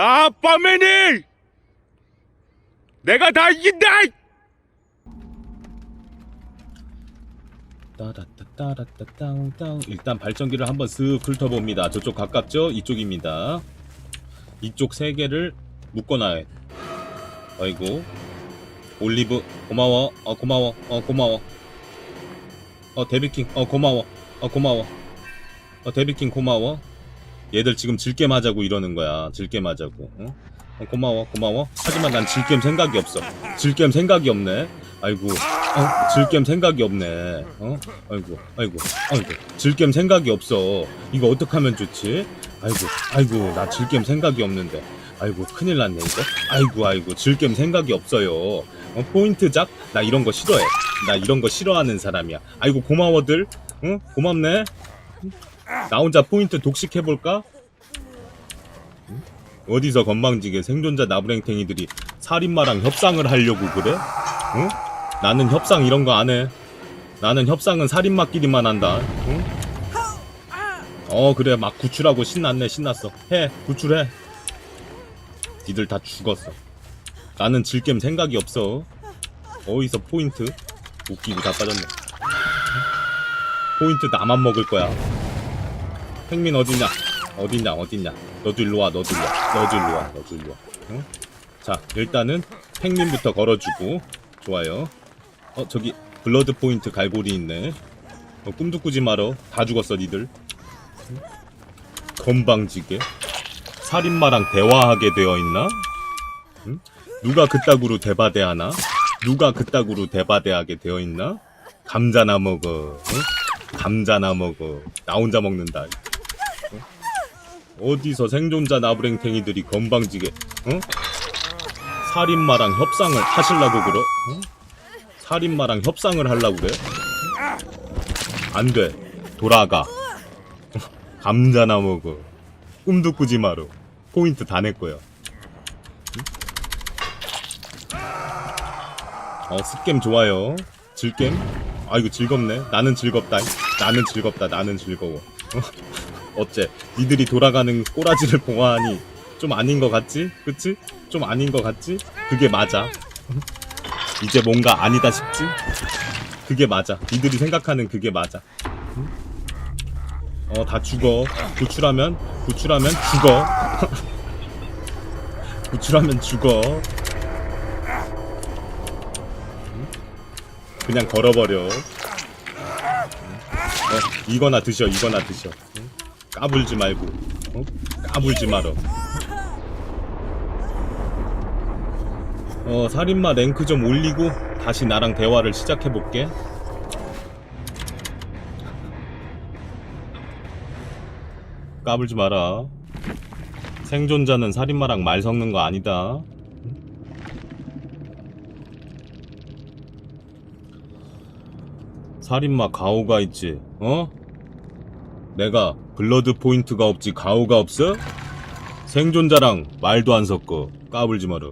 나 빠매니 내가 다 이긴다 따라따따라따땅땅 일단 발전기를 한번 쓱 훑어봅니다. 저쪽 가깝죠? 이쪽입니다. 이쪽 세 개를 묶어놔요. 아이고 올리브 고마워. 어 고마워. 어 고마워. 어 데비킹 어 고마워. 어 고마워. 어 데비킹 고마워. 얘들 지금 질겜 하자고 이러는 거야. 질겜 하자고. 어? 어, 고마워 고마워. 하지만 난 질겜 생각이 없어. 질겜 생각이 없네. 아이고 어, 질겜 생각이 없네. 어? 아이고, 아이고, 아이고. 질겜 생각이 없어. 이거 어떡하면 좋지? 아이고, 아이고, 나 질겜 생각이 없는데. 아이고, 큰일 났네, 이거. 아이고, 아이고, 질겜 생각이 없어요. 어, 포인트 작? 나 이런 거 싫어해. 나 이런 거 싫어하는 사람이야. 아이고, 고마워들. 응? 고맙네. 나 혼자 포인트 독식해볼까? 응? 어디서 건방지게 생존자 나부랭탱이들이 살인마랑 협상을 하려고 그래? 응? 나는 협상 이런 거 안 해. 나는 협상은 살인마끼리만 한다. 응? 어 그래 막 구출하고 신났네 신났어. 해 구출해. 니들 다 죽었어. 나는 질겜 생각이 없어. 어디서 포인트? 웃기고 다 빠졌네. 포인트 나만 먹을 거야. 팽민 어딨냐? 어딨냐 어딨냐? 너도 일로 와 너도 일로 와 너도 일로 와 너도 일로 와. 응? 자 일단은 팽민부터 걸어주고 좋아요. 어 저기 블러드 포인트 갈고리 있네. 어, 꿈도 꾸지 말어. 다 죽었어 니들. 건방지게 살인마랑 대화하게 되어 있나? 응? 누가 그따구로 대바대하나? 누가 그따구로 대바대하게 되어 있나? 감자나 먹어. 응? 감자나 먹어. 나 혼자 먹는다. 응? 어디서 생존자 나부랭탱이들이 건방지게 응? 살인마랑 협상을 하실라고 그러? 응? 살인마랑 협상을 하려고 그래? 안 돼. 돌아가. 감자나 먹어. 꿈도 꾸지 마라. 포인트 다. 응? 어, 스겜 좋아요. 질겜? 아이고, 즐겁네. 나는 즐겁다. 나는 즐겁다. 나는 즐거워. 어? 어째? 니들이 돌아가는 꼬라지를 보아하니 좀 아닌 것 같지? 그치? 좀 아닌 것 같지? 그게 맞아. 이제 뭔가 아니다 싶지? 그게 맞아. 니들이 생각하는 그게 맞아. 응? 어, 다 죽어. 구출하면, 구출하면 죽어. 구출하면 죽어. 응? 그냥 걸어버려. 응? 어, 이거나 드셔, 이거나 드셔. 응? 까불지 말고. 어? 까불지 말어. 어, 살인마 랭크 좀 올리고 다시 나랑 대화를 시작해 볼게. 까불지 마라. 생존자는 살인마랑 말 섞는 거 아니다. 살인마 가오가 있지, 어? 내가 블러드 포인트가 없지 가오가 없어? 생존자랑 말도 안 섞어. 까불지 마라.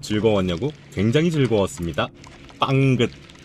즐거웠냐고? 굉장히 즐거웠습니다. 빵긋.